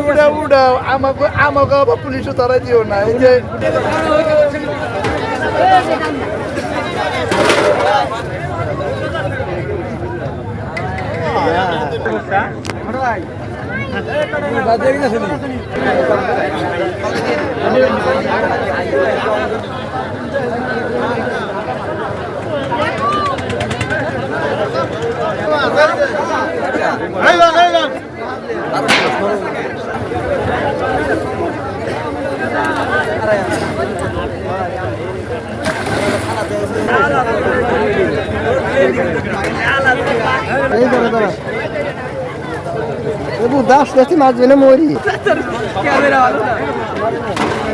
উড়া উড়াও আমাকে আমাকে আবার পুলিশও তারা দিও না এই যে। এবু দাস দাসি মাছবে না মরি। ক্যামেরা ভালো না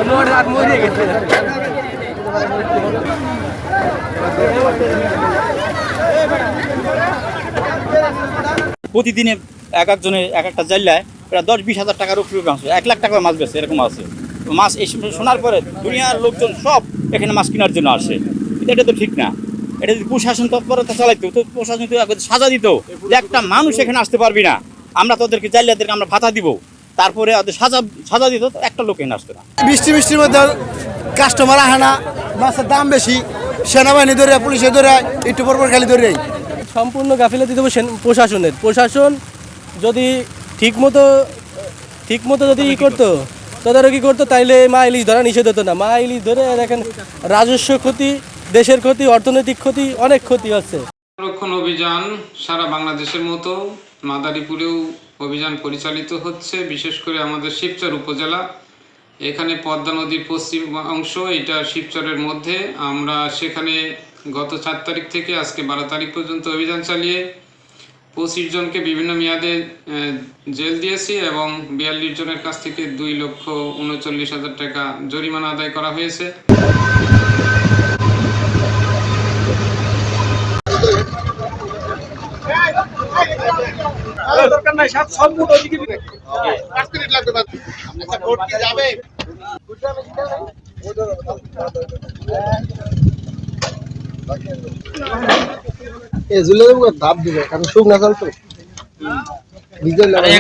মোট আর মরিয়ে গেছে প্রতিদিনে এক একজনের এক একটা জাল্লায় প্রায় দশ বিশ হাজার টাকার উপরে মাছ এক লাখ টাকার মাছ বেছে এরকম আছে। তো মাছ এই শোনার পরে দুনিয়ার লোকজন সব এখানে মাছ কেনার জন্য আসে। কিন্তু এটা তো ঠিক না। এটা যদি প্রশাসন তৎপরতা চালাইতো তো প্রশাসন তো সাজা দিত যে একটা মানুষ এখানে আসতে পারবি না। আমরা তোদেরকে জাল্লাদেরকে আমরা ভাতা দিব। তারপরে ওদের সাজা সাজা দিত তো একটা লোক এখানে আসতো না। বৃষ্টি বৃষ্টির মধ্যে কাস্টমার আহে না। মাছের দাম বেশি। সেনাবাহিনী ধরে পুলিশে ধরে একটু পর পর খালি ধরে। সম্পূর্ণ গাফিলতি দেবো প্রশাসনের। প্রশাসন যদি ঠিকমতো ঠিকমতো যদি ই করতো, তদারকি করতো, তাইলে মা ইলিশ ধরা নিষেধ হতো না। মা ইলিশ ধরে দেখেন, রাজস্ব ক্ষতি, দেশের ক্ষতি, অর্থনৈতিক ক্ষতি, অনেক ক্ষতি হচ্ছে। সংরক্ষণ অভিযান সারা বাংলাদেশের মতো মাদারীপুরেও অভিযান পরিচালিত হচ্ছে, বিশেষ করে আমাদের শিবচর উপজেলা। এখানে পদ্মা নদীর পশ্চিম অংশ, এটা শিবচরের মধ্যে। আমরা সেখানে গত চার তারিখ থেকে আজকে বারো তারিখ পর্যন্ত অভিযান চালিয়ে পঁচিশ জনকে বিভিন্ন মেয়াদে জেল দিয়েছি এবং বিয়াল্লিশ জনের কাছ থেকে দুই লক্ষ উনচল্লিশ হাজার টাকা জরিমানা আদায় করা হয়েছে। এ জুলে দেবো ধাপ দিবে কারণ শুকনা জল তো। ভিজে লাগে